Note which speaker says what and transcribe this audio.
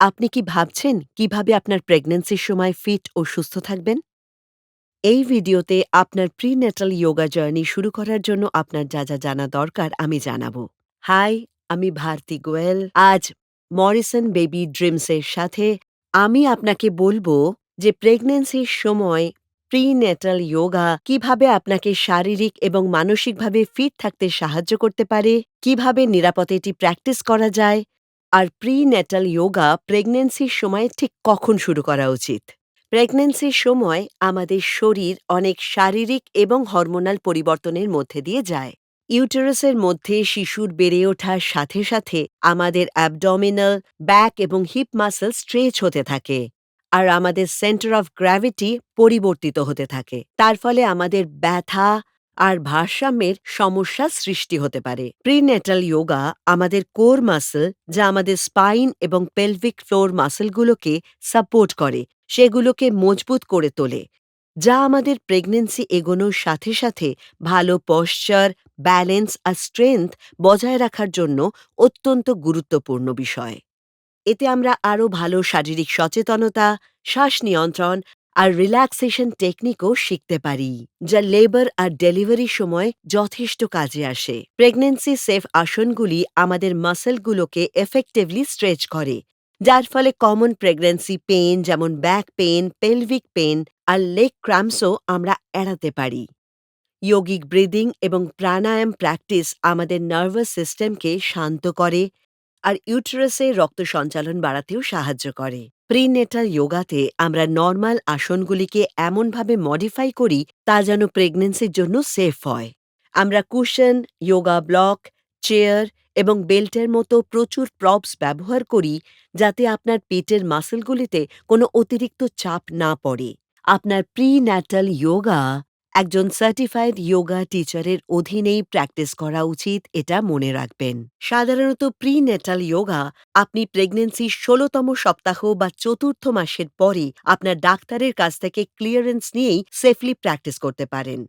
Speaker 1: আপনি কি ভাবছেন কীভাবে আপনার প্রেগন্যান্সির সময় ফিট ও সুস্থ থাকবেন? এই ভিডিওতে আপনার প্রিন্যাটাল যোগা জার্নি শুরু করার জন্য আপনার যা, যা জানা দরকার আমি জানাব। হাই, আমি ভারতী গোয়েল। আজ মরিসন বেবি ড্রিমসের সাথে আমি আপনাকে বলব যে প্রেগন্যান্সির সময় প্রি প্রিন্যাটাল যোগা কীভাবে আপনাকে শারীরিক এবং মানসিকভাবে ফিট থাকতে সাহায্য করতে পারে, কীভাবে নিরাপদে এটি প্র্যাকটিস করা যায়, আর প্রিন্যাটাল যোগা প্রেগনেন্সির সময় ঠিক কখন শুরু করা উচিত। প্রেগন্যান্সির সময় আমাদের শরীর অনেক শারীরিক এবং হরমোনাল পরিবর্তনের মধ্যে দিয়ে যায় ইউটেরাসের মধ্যে শিশুর বেড়ে ওঠার সাথে সাথে আমাদের অ্যাবডমিনাল ব্যাক এবং হিপ মাসেল স্ট্রেচ হতে থাকে আর আমাদের সেন্টার অফ গ্র্যাভিটি পরিবর্তিত হতে থাকে তার ফলে আমাদের ব্যথা আর ভারসাম্যের সমস্যা সৃষ্টি হতে পারে। প্রিনেটাল যোগা আমাদের কোর মাসেল যা আমাদের স্পাইন এবং পেলভিক ফ্লোর মাসেলগুলোকে সাপোর্ট করে, সেগুলোকে মজবুত করে তোলে, যা আমাদের প্রেগনেন্সি এগোনোর সাথে সাথে ভালো পশ্চার ব্যালেন্স আর স্ট্রেংথ বজায় রাখার জন্য অত্যন্ত গুরুত্বপূর্ণ বিষয়। এতে আমরা আরও ভালো শারীরিক সচেতনতা, শ্বাস নিয়ন্ত্রণ আর রিল্যাক্সেশন টেকনিকও শিখতে পারি, যা লেবার আর ডেলিভারির সময় যথেষ্ট কাজে আসে। প্রেগনেন্সি সেফ আসনগুলি আমাদের মাসেলগুলোকে এফেক্টিভলি স্ট্রেচ করে, যার ফলে কমন প্রেগনেন্সি পেন যেমন ব্যাক পেন পেলভিক পেন আর লেগ ক্রামসও আমরা এড়াতে পারি। ইয়োগিক ব্রিদিং এবং প্রাণায়াম প্র্যাকটিস আমাদের নার্ভাস সিস্টেমকে শান্ত করে, আর ইউটারাসে রক্ত সঞ্চালন বাড়াতেও সাহায্য করে। প্রিনেটাল যোগাতে আমরা নর্মাল আসনগুলিকে এমনভাবে মডিফাই করি, তা যেন প্রেগনেন্সির জন্য সেফ হয়। আমরা কুশন যোগা ব্লক চেয়ার এবং বেল্টের মতো প্রচুর প্রপস ব্যবহার করি, যাতে আপনার পেটের মাসেলগুলিতে কোনো অতিরিক্ত চাপ না পড়ে। আপনার প্রি যোগা একজন সার্টিফাইড যোগা টিচারের অধীনেই প্র্যাকটিস করা উচিত, এটা মনে রাখবেন। সাধারণত প্রি নেটাল যোগা আপনি প্রেগনেন্সির ষোলতম সপ্তাহ বা চতুর্থ মাসের পরই আপনার ডাক্তারের কাছ থেকে ক্লিয়ারেন্স নিয়েই সেফলি প্র্যাকটিস করতে পারেন।